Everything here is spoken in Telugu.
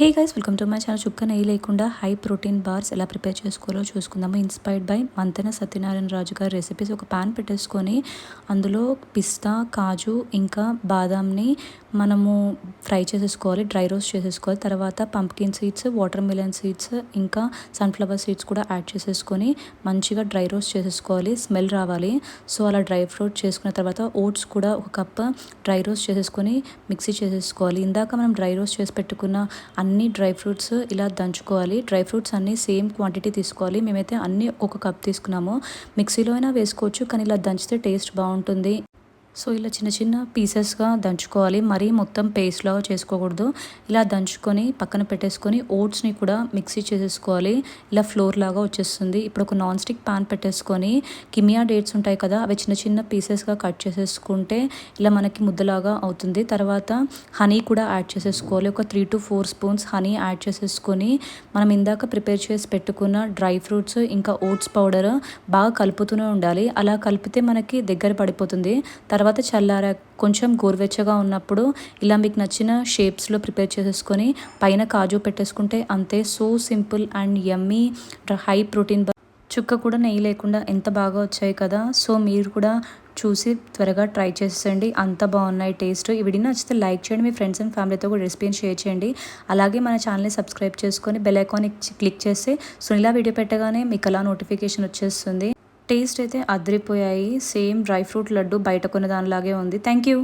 Hey guys welcome to my channel. చుక్క నెయ్యి లేకుండా హై ప్రోటీన్ బార్స్ ఎలా ప్రిపేర్ చేసుకోవాలో చూసుకుందాము. ఇన్స్పైర్డ్ బై మంతెన సత్యనారాయణ రాజు గారి రెసిపీస్ ఒక ప్యాన్ పెట్టేసుకొని అందులో పిస్తా కాజు ఇంకా బాదాంని మనము ఫ్రై చేసేసుకోవాలి డ్రై రోస్ట్ చేసేసుకోవాలి. తర్వాత pumpkin seeds water melon seeds ఇంకా సన్ఫ్లవర్ సీడ్స్ కూడా యాడ్ చేసేసుకొని మంచిగా డ్రై రోస్ట్ చేసేసుకోవాలి స్మెల్ రావాలి. సో అలా డ్రై ఫ్రూట్ చేసుకున్న తర్వాత ఓట్స్ కూడా ఒక కప్ డ్రై రోస్ట్ చేసేసుకొని మిక్సీ చేసేసుకోవాలి. ఇందాక మనం డ్రై రోస్ట్ చేసి పెట్టుకున్న అన్ని డ్రై ఫ్రూట్స్ ఇలా దంచుకోవాలి. డ్రై ఫ్రూట్స్ అన్నీ సేమ్ క్వాంటిటీ తీసుకోవాలి. మేమైతే అన్నీ ఒక కప్ తీసుకున్నాము. మిక్సీలో అయినా వేసుకోవచ్చు కానీ ఇలా దంచితే టేస్ట్ బాగుంటుంది. సో ఇలా చిన్న చిన్న పీసెస్గా దంచుకోవాలి. మరీ మొత్తం పేస్ట్ లాగా చేసుకోకూడదు. ఇలా దంచుకొని పక్కన పెట్టేసుకొని ఓట్స్ని కూడా మిక్సీ చేసేసుకోవాలి. ఇలా ఫ్లోర్ లాగా వచ్చేస్తుంది. ఇప్పుడు ఒక నాన్ స్టిక్ పాన్ పెట్టేసుకొని కిమియా డేట్స్ ఉంటాయి కదా అవి చిన్న చిన్న పీసెస్గా కట్ చేసేసుకుంటే ఇలా మనకి ముద్దలాగా అవుతుంది. తర్వాత హనీ కూడా యాడ్ చేసేసుకోవాలి. ఒక three to four spoons honey add చేసేసుకొని మనం ఇందాక ప్రిపేర్ చేసి పెట్టుకున్న డ్రై ఫ్రూట్స్ ఇంకా ఓట్స్ పౌడర్ బాగా కలుపుతూనే ఉండాలి. అలా కలిపితే మనకి దగ్గర పడిపోతుంది. తర్వాత తర్వాత చల్లారా కొంచెం గోరువెచ్చగా ఉన్నప్పుడు ఇలా మీకు నచ్చిన షేప్స్లో ప్రిపేర్ చేసేసుకొని పైన కాజు పెట్టేసుకుంటే అంతే. So simple and yummy high protein చుక్క కూడా నెయ్యి లేకుండా ఎంత బాగా వచ్చాయి కదా. సో మీరు కూడా చూసి త్వరగా ట్రై చేసేయండి అంత బాగున్నాయి టేస్ట్ ఈ వీడియో నచ్చితే లైక్ చేయండి. మీ ఫ్రెండ్స్ అండ్ ఫ్యామిలీతో కూడా రెసిపీని షేర్ చేయండి. అలాగే మన ఛానల్ని సబ్స్క్రైబ్ చేసుకొని బెల్ ఐకాన్ క్లిక్ చేస్తే సో ఇలా వీడియో పెట్టగానే మీకు అలా నోటిఫికేషన్ వచ్చేస్తుంది. టేస్ట్ అయితే అదిరిపోయాయి. సేమ్ డ్రై ఫ్రూట్ లడ్డు బయట కొన్న దానిలాగే ఉంది. Thank you